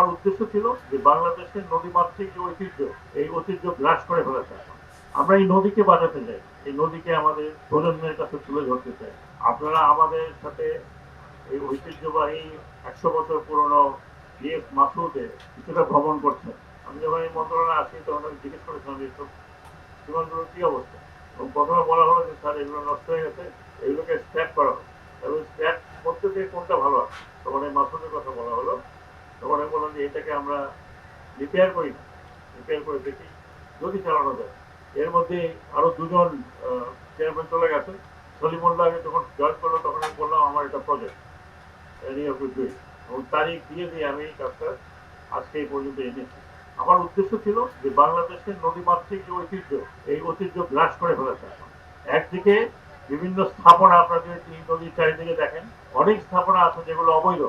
আমার উদ্দেশ্য ছিল যে বাংলাদেশের নদীমাতৃক যে ঐতিহ্য, এই ঐতিহ্য গ্রাস করে এখন। আমরা এই নদীকে বাঁচাতে চাই, এই নদীকে আমাদের প্রজন্মের কাছে তুলে ধরতে চাই। আপনারা আমাদের সাথে এই ঐতিহ্যবাহী একশো বছর পুরনো জিএস মাসুদে কিছুটা ভ্রমণ করছেন। আমি যখন এই মন্ত্রণালয়ে আসি, তখন আমি জিজ্ঞেস করেছিলাম যে সব সীমান্তগুলোর কি অবস্থা? এবং প্রথমে বলা হলো যে, স্যার, এগুলো নষ্ট হয়ে গেছে, এগুলোকে স্ক্র্যাপ করা হবে এবং স্ক্র্যাপ করতে গিয়ে কোনটা ভালো আছে তখন এই মাসুদের কথা বলা হলো যে এটাকে আমরা রিপেয়ার করি না রিপেয়ার করে দেখি, যদি চালানো যায়। এর মধ্যে আরও দুজন চেয়ারম্যান চলে গেছে। সলিমুল্লাহ আগে যখন জয়েন করল, তখন আমি বললাম, আমার এটা প্রজেক্ট এবং তারিখ দিয়ে দিয়ে আমি এই কাজটা আজকে এই পর্যন্ত এনেছি। আমার উদ্দেশ্য ছিল যে বাংলাদেশের নদীমাতৃক যে ঐতিহ্য, এই ঐতিহ্য গ্রাস করে ফেলেছে একদিকে বিভিন্ন স্থাপনা, আপনারা যদি নদীর চারিদিকে দেখেন, অনেক স্থাপনা আছে যেগুলো অবৈধ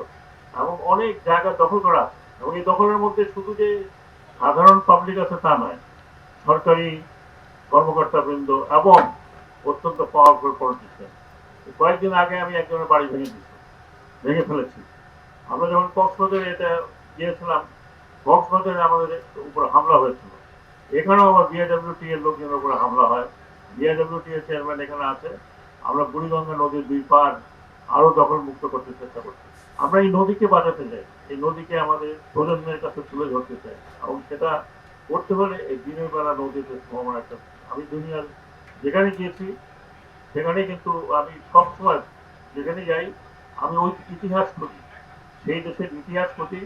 এবং অনেক জায়গা দখল করা আছে। এবং এই দখলের মধ্যে শুধু যে সাধারণ পাবলিক আছে তা নয়, সরকারি কর্মকর্তা বৃন্দ এবং অত্যন্ত পাওয়ারফুল পলিটিশিয়ান কয়েকদিন আগে আমি একজনের বাড়ি ভেঙে দিয়েছি, ভেঙে ফেলেছি। আমরা যখন কক্সবাজারে এটা গিয়েছিলাম, কক্সবাজারে আমাদের উপর হামলা হয়েছিল। এখানেও আমার বিএডব্লিউটি এর লোকজনের উপরে হামলা হয়। বিএডব্লিউটি এর চেয়ারম্যান এখানে আছে। আমরা বুড়িগঙ্গা নদীর দুই পার আরও দখল মুক্ত করতে চেষ্টা করছি। আমরা এই নদীকে বাঁচাতে চাই, এই নদীকে আমাদের প্রজন্মের কাছে তুলে ধরতে চাই। এবং সেটা করতে হলে এই দিনের বেলা নদীতে আমার একটা আমি দুনিয়ার যেখানে গিয়েছি, সেখানে কিন্তু আমি সবসময় যেখানে যাই, আমি ওই ইতিহাস খুঁজি, সেই দেশের ইতিহাস খুঁজি।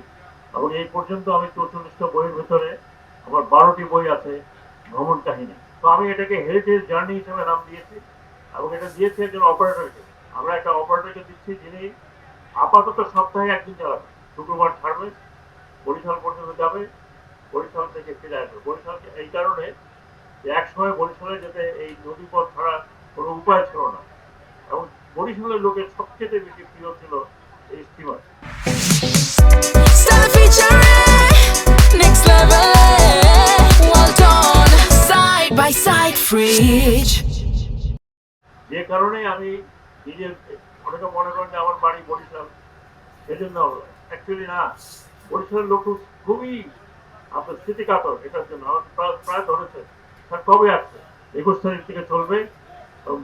এবং এই পর্যন্ত আমি চৌচল্লিশটা বইয়ের ভেতরে আমার বারোটি বই আছে ভ্রমণ কাহিনী। তো আমি এটাকে হেরিটেজ জার্নি হিসেবে নাম দিয়েছি। এবং এটা দিয়েছি একজন অপারেটরকে আমরা একটা অপারেটরকে দিচ্ছি যিনি আপাতত সপ্তাহে একদিন চালাবে শুক্রবার ছাড়বে বরিশাল পর্যন্ত যাবে বরিশাল থেকে ফিরে আসবে। বরিশালকে এই কারণে যে এক সময় বরিশালে যেতে এই নদীপথ ছাড়া কোনো উপায় ছিল না। এবং বরিশালের লোকের সবচেয়ে বেশি প্রিয় ছিল এই স্টিমার. যে কারণে আমি নিজের অনেকে মনে করেন যে আমার বাড়ি বরিশাল সেজন্য অ্যাকচুয়ালি না বরিশালের লোক খুবই, আপনার স্মৃতিকাতর, এটার জন্য। আমার প্রায়- ধরেছে। স্যার কবে আসছে একুশ তারিখ থেকে চলবে।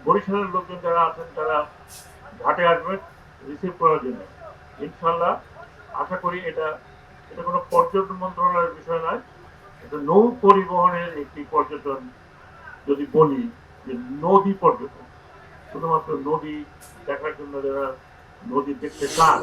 বরিশালের লোকজন যারা আছেন, তারা ঘাটে আসবেন রিসিভ করার জন্য। ইনশাল্লাহ আশা করি এটা এটা কোনো পর্যটন মন্ত্রণালয়ের বিষয় নয়। এটা নৌ পরিবহনের একটি পর্যটন, যদি বলি, যে নদী পর্যটন। শুধুমাত্র নদী দেখার জন্য যারা নদী দেখতে চান।